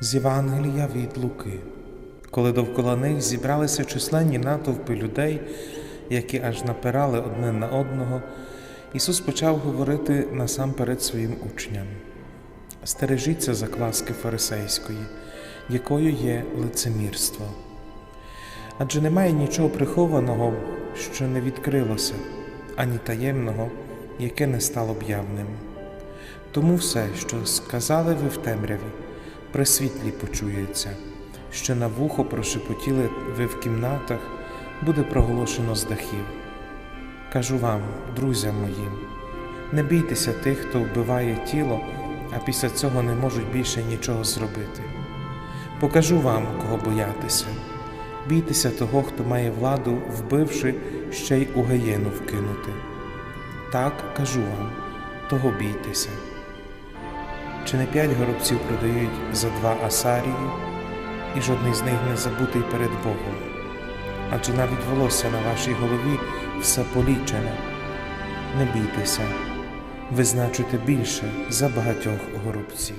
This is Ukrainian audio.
З Євангелія від Луки, коли довкола них зібралися численні натовпи людей, які аж напирали одне на одного, Ісус почав говорити насамперед своїм учням: Стережіться закваски фарисейської, якою є лицемірство. Адже немає нічого прихованого, що не відкрилося, ані таємного, яке не стало б явним. Тому все, що сказали ви в темряві, при світлі почується, що на вухо прошепотіли ви в кімнатах, буде проголошено з дахів. Кажу вам, друзям моїм, не бійтеся тих, хто вбиває тіло, а після цього не можуть більше нічого зробити. Покажу вам, кого боятися. Бійтеся того, хто має владу, вбивши, ще й у геєну вкинути. Так кажу вам, того бійтеся. Чи не п'ять горобців продають за два асарії, і жодний з них не забутий перед Богом? Адже навіть волосся на вашій голові все полічене. Не бійтеся, ви значите більше за багатьох горобців.